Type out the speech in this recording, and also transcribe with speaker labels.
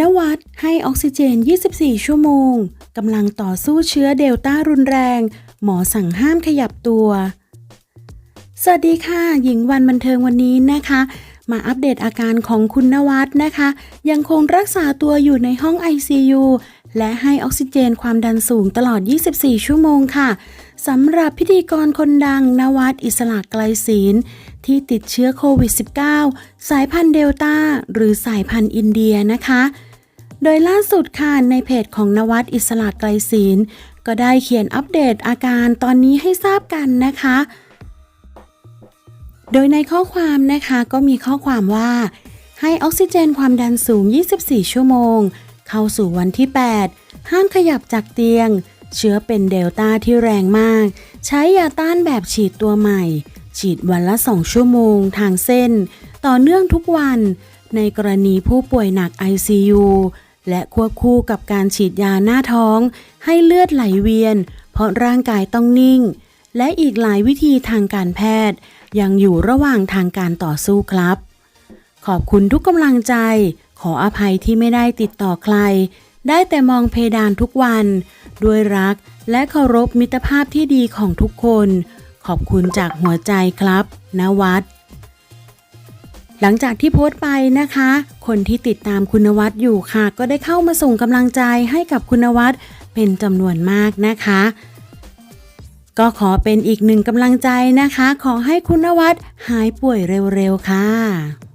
Speaker 1: นวัดให้ออกซิเจน 24 ชั่วโมง กำลังต่อสู้เชื้อเดลต้ารุนแรง หมอสั่งห้ามขยับตัว สวัสดีค่ะ หญิงวันบันเทิงวันนี้นะคะ มาอัปเดตอาการของคุณนวัดนะคะ ยังคงรักษาตัวอยู่ในห้อง ICU และให้ออกซิเจนความดันสูงตลอด 24 ชั่วโมงค่ะสำหรับพิธีกรคนดังนวัดอิสระไกลศีลที่ติดเชื้อโควิด -19 สายพันธุ์เดลต้าหรือสายพันธุ์อินเดียนะคะ โดยล่าสุดค่ะในเพจของนวัดอิสระไกลศีลก็ได้เขียนอัปเดตอาการตอนนี้ให้ทราบกันนะคะ โดยในข้อความนะคะก็มีข้อความว่า ให้ออกซิเจนความดันสูง 24 ชั่วโมง เข้าสู่วันที่ 8 ห้ามขยับจากเตียง เชื้อเป็นเดลต้าที่แรงมาก ใช้ยาต้านแบบฉีดตัวใหม่ ฉีดวันละ 2 ชั่วโมง ทางเส้น ต่อเนื่องทุกวัน ในกรณีผู้ป่วยหนัก ICU และควบคู่กับการฉีดยาหน้าท้องให้เลือดไหลเวียน เพราะร่างกายต้องนิ่ง และอีกหลายวิธีทางการแพทย์ ยังอยู่ระหว่างทางการต่อสู้ครับ ขอบคุณทุกกำลังใจ ขออภัยที่ไม่ได้ติดต่อใคร ได้แต่มองเพดานทุกวัน ด้วยรักและเคารพมิตรภาพที่ดีของทุกคน ขอบคุณจากหัวใจครับนวัดหลังจากที่โพสต์ไปนะคะ คนที่ติดตามคุณวัดอยู่ค่ะ ก็ได้เข้ามาส่งกำลังใจให้กับคุณวัดเป็นจำนวนมากนะคะ ก็ขอเป็นอีกหนึ่งกำลังใจนะคะ ขอให้คุณวัดหายป่วยเร็วๆค่ะ